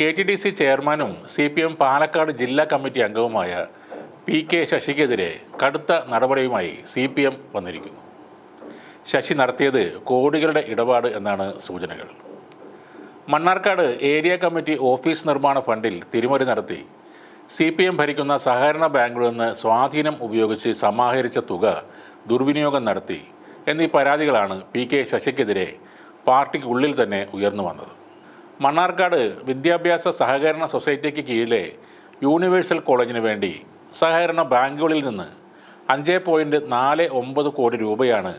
K T D C ചെയർമാനും C P M Palakkad ജില്ലാ committee അംഗവുമായ പി കെ ശശിക്കെതിരെ കടുത്ത നടപടിയുമായി സി പി എം വന്നിരിക്കുന്നു. ശശി നടത്തിയത് കോടികളുടെ ഇടപാട് എന്നാണ് സൂചനകൾ. മണ്ണാർക്കാട് ഏരിയ കമ്മിറ്റി ഓഫീസ് നിർമ്മാണ ഫണ്ടിൽ തിരിമറി നടത്തി സി പി എം ഭരിക്കുന്ന സഹകരണ ബാങ്കുകളിൽ നിന്ന് സ്വാധീനം ഉപയോഗിച്ച് സമാഹരിച്ച തുക ദുർവിനിയോഗം നടത്തി എന്നീ പരാതികളാണ് പി കെ ശശിക്കെതിരെ പാർട്ടിക്കുള്ളിൽ തന്നെ ഉയർന്നു വന്നത്. മണ്ണാർക്കാട് വിദ്യാഭ്യാസ സഹകരണ സൊസൈറ്റിക്ക് കീഴിലെ യൂണിവേഴ്സൽ കോളേജിന് വേണ്ടി സഹകരണ ബാങ്കുകളിൽ നിന്ന് അഞ്ച് പോയിന്റ് നാല് ഒമ്പത് കോടി രൂപയാണ്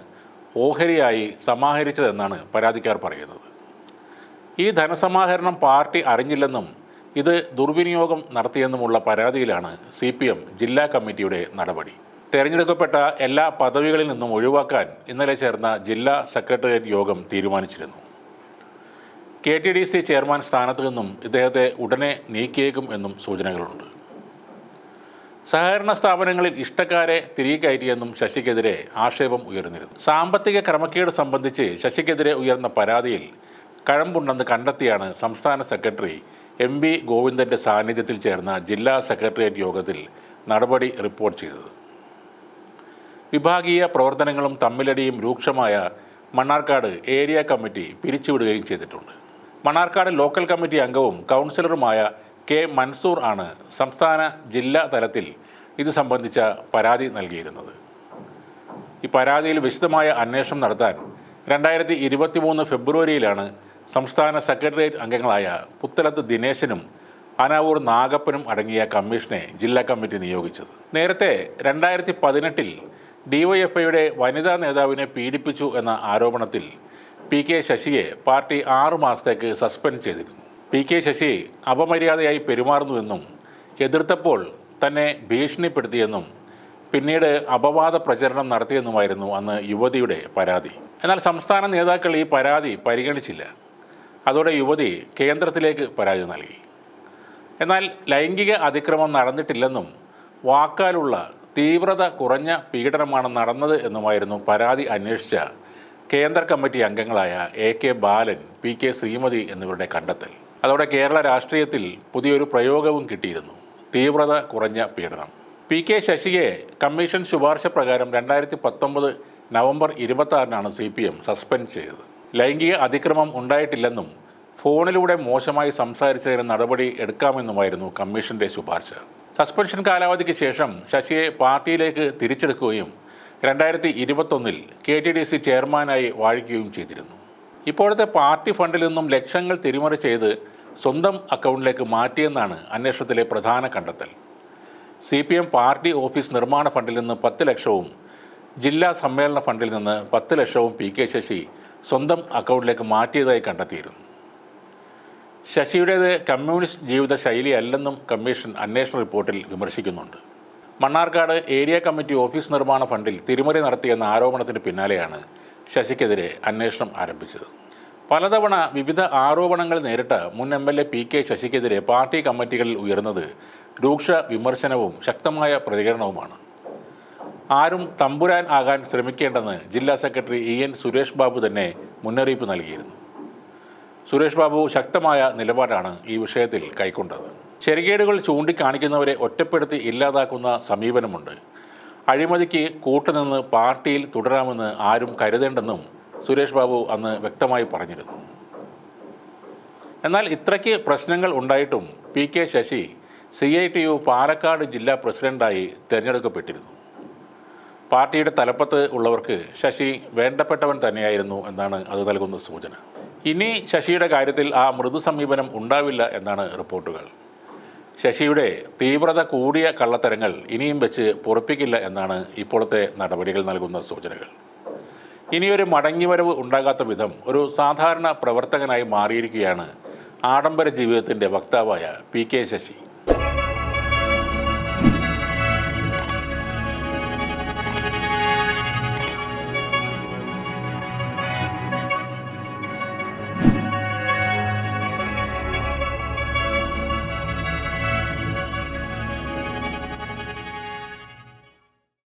ഓഹരിയായി സമാഹരിച്ചതെന്നാണ് പരാതിക്കാർ പറയുന്നത്. ഈ ധനസമാഹരണം പാർട്ടി അറിഞ്ഞില്ലെന്നും ഇത് ദുർവിനിയോഗം നടത്തിയെന്നുമുള്ള പരാതിയിലാണ് സി പി എം ജില്ലാ കമ്മിറ്റിയുടെ നടപടി. തെരഞ്ഞെടുക്കപ്പെട്ട എല്ലാ പദവികളിൽ നിന്നും ഒഴിവാക്കാൻ ഇന്നലെ ചേർന്ന ജില്ലാ സെക്രട്ടേറിയറ്റ് യോഗം തീരുമാനിച്ചിരുന്നു. K T D C chairman സ്ഥാനത്ത് നിന്നും ഇദ്ദേഹത്തെ ഉടനെ നീക്കിയേക്കും എന്നും സൂചനകളുണ്ട്. സഹകരണ സ്ഥാപനങ്ങളിൽ ഇഷ്ടക്കാരെ തിരികെ കയറ്റിയെന്നും ശശിക്കെതിരെ ആക്ഷേപം ഉയർന്നിരുന്നു. സാമ്പത്തിക ക്രമക്കേട് സംബന്ധിച്ച് ശശിക്കെതിരെ ഉയർന്ന പരാതിയിൽ കഴമ്പുണ്ടെന്ന് കണ്ടെത്തിയാണ് സംസ്ഥാന സെക്രട്ടറി എം വി ഗോവിന്ദന്റെ സാന്നിധ്യത്തിൽ ചേർന്ന ജില്ലാ സെക്രട്ടേറിയറ്റ് യോഗത്തിൽ നടപടി റിപ്പോർട്ട് ചെയ്തത്. വിഭാഗീയ പ്രവർത്തനങ്ങളും തമ്മിലടിയും രൂക്ഷമായ മണ്ണാർക്കാട് ഏരിയ കമ്മിറ്റി പിരിച്ചുവിടുകയും ചെയ്തിട്ടുണ്ട്. മണ്ണാർക്കാട് ലോക്കൽ കമ്മിറ്റി അംഗവും കൗൺസിലറുമായ കെ മൻസൂർ ആണ് സംസ്ഥാന ജില്ലാ തലത്തിൽ ഇത് സംബന്ധിച്ച പരാതി നൽകിയിരുന്നത്. ഈ പരാതിയിൽ വിശദമായ അന്വേഷണം നടത്താൻ രണ്ടായിരത്തി ഇരുപത്തി മൂന്ന് ഫെബ്രുവരിയിലാണ് സംസ്ഥാന സെക്രട്ടേറിയറ്റ് അംഗങ്ങളായ പുത്തലത്ത് ദിനേശനും അനാവൂർ നാഗപ്പനും അടങ്ങിയ കമ്മീഷനെ ജില്ലാ കമ്മിറ്റി നിയോഗിച്ചത്. നേരത്തെ രണ്ടായിരത്തി പതിനെട്ടിൽ ഡിവൈഎഫ്ഐയുടെ വനിതാ നേതാവിനെ പീഡിപ്പിച്ചു എന്ന ആരോപണത്തിൽ പി കെ ശശിയെ പാർട്ടി ആറു മാസത്തേക്ക് സസ്പെൻഡ് ചെയ്തിരുന്നു. പി കെ ശശി അപമര്യാദയായി പെരുമാറുന്നുവെന്നും എതിർത്തപ്പോൾ തന്നെ ഭീഷണിപ്പെടുത്തിയെന്നും പിന്നീട് അപവാദ പ്രചരണം നടത്തിയെന്നുമായിരുന്നു അന്ന് യുവതിയുടെ പരാതി. എന്നാൽ സംസ്ഥാന നേതാക്കൾ ഈ പരാതി പരിഗണിച്ചില്ല. അതോടെ യുവതി കേന്ദ്രത്തിലേക്ക് പരാതി നൽകി. എന്നാൽ ലൈംഗിക അതിക്രമം നടന്നിട്ടില്ലെന്നും വാക്കാലുള്ള തീവ്രത കുറഞ്ഞ പീഡനമാണ് നടന്നത് എന്നുമായിരുന്നു പരാതി അന്വേഷിച്ച കേന്ദ്ര കമ്മിറ്റി അംഗങ്ങളായ A K Balan P K Sreemathi എന്നിവരുടെ കണ്ടെത്തൽ. അതോടെ കേരള രാഷ്ട്രീയത്തിൽ പുതിയൊരു പ്രയോഗവും കിട്ടിയിരുന്നു. തീവ്രത കുറഞ്ഞ പീഡനം. പി കെ ശശിയെ കമ്മീഷൻ ശുപാർശ പ്രകാരം രണ്ടായിരത്തി പത്തൊമ്പത് നവംബർ ഇരുപത്തി ആറിനാണ് സി പി എം സസ്പെൻഡ് ചെയ്തത്. ലൈംഗിക അതിക്രമം ഉണ്ടായിട്ടില്ലെന്നും ഫോണിലൂടെ മോശമായി സംസാരിച്ചതിന് നടപടി എടുക്കാമെന്നുമായിരുന്നു കമ്മീഷന്റെ ശുപാർശ. സസ്പെൻഷൻ കാലാവധിക്ക് ശേഷം ശശിയെ പാർട്ടിയിലേക്ക് തിരിച്ചെടുക്കുകയും രണ്ടായിരത്തി ഇരുപത്തൊന്നിൽ കെ ടി ഡി സി ചെയർമാനായി വാഴിക്കുകയും ചെയ്തിരുന്നു. ഇപ്പോഴത്തെ പാർട്ടി ഫണ്ടിൽ നിന്നും ലക്ഷങ്ങൾ തിരിമറി ചെയ്ത് സ്വന്തം അക്കൗണ്ടിലേക്ക് മാറ്റിയെന്നാണ് അന്വേഷണത്തിലെ പ്രധാന കണ്ടെത്തൽ. C P M party office നിർമ്മാണ ഫണ്ടിൽ നിന്ന് പത്ത് ലക്ഷവും ജില്ലാ സമ്മേളന ഫണ്ടിൽ നിന്ന് പത്ത് ലക്ഷവും പി കെ ശശി സ്വന്തം അക്കൗണ്ടിലേക്ക് മാറ്റിയതായി കണ്ടെത്തിയിരുന്നു. ശശിയുടേത് കമ്മ്യൂണിസ്റ്റ് ജീവിത ശൈലിയല്ലെന്നും കമ്മീഷൻ അന്വേഷണ റിപ്പോർട്ടിൽ വിമർശിക്കുന്നുണ്ട്. മണ്ണാർക്കാട് ഏരിയ കമ്മിറ്റി ഓഫീസ് നിർമ്മാണ ഫണ്ടിൽ തിരിമറി നടത്തിയെന്ന ആരോപണത്തിന് പിന്നാലെയാണ് ശശിക്കെതിരെ അന്വേഷണം ആരംഭിച്ചത്. പലതവണ വിവിധ ആരോപണങ്ങൾ നേരിട്ട മുൻ M L A P K ശശിക്കെതിരെ party കമ്മിറ്റികളിൽ ഉയർന്നത് രൂക്ഷ വിമർശനവും ശക്തമായ പ്രതികരണവുമാണ്. ആരും തമ്പുരാൻ ആകാൻ ശ്രമിക്കേണ്ടെന്ന് ജില്ലാ secretary E N Suresh Babu തന്നെ മുന്നറിയിപ്പ് നൽകിയിരുന്നു. സുരേഷ് ബാബു ശക്തമായ നിലപാടാണ് ഈ വിഷയത്തിൽ കൈക്കൊണ്ടത്. ശരികേടുകൾ ചൂണ്ടിക്കാണിക്കുന്നവരെ ഒറ്റപ്പെടുത്തി ഇല്ലാതാക്കുന്ന സമീപനമുണ്ട്. അഴിമതിക്ക് കൂട്ടുനിന്ന് പാർട്ടിയിൽ തുടരാമെന്ന് ആരും കരുതേണ്ടെന്നും സുരേഷ് ബാബു അന്ന് വ്യക്തമായി പറഞ്ഞിരുന്നു. എന്നാൽ ഇത്രയ്ക്ക് പ്രശ്നങ്ങൾ ഉണ്ടായിട്ടും P K Sasi C I T U Palakkad ജില്ലാ പ്രസിഡന്റായി തിരഞ്ഞെടുക്കപ്പെട്ടിരുന്നു. പാർട്ടിയുടെ തലപ്പത്ത് ഉള്ളവർക്ക് ശശി വേണ്ടപ്പെട്ടവൻ തന്നെയായിരുന്നു എന്നാണ് അത് നൽകുന്ന സൂചന. ഇനി ശശിയുടെ കാര്യത്തിൽ ആ മൃദു സമീപനം ഉണ്ടാവില്ല എന്നാണ് റിപ്പോർട്ടുകൾ. ശശിയുടെ തീവ്രത കൂടിയ കള്ളത്തരങ്ങൾ ഇനിയും വെച്ച് പൊറപ്പിക്കില്ല എന്നാണ് ഇപ്പോഴത്തെ നടപടികൾ നൽകുന്ന സൂചനകൾ. ഇനിയൊരു മടങ്ങിവരവ് ഉണ്ടാകാത്ത വിധം ഒരു സാധാരണ പ്രവർത്തകനായി മാറിയിരിക്കുകയാണ് ആഡംബര ജീവിതത്തിന്റെ വക്താവായ പി കെ ശശി.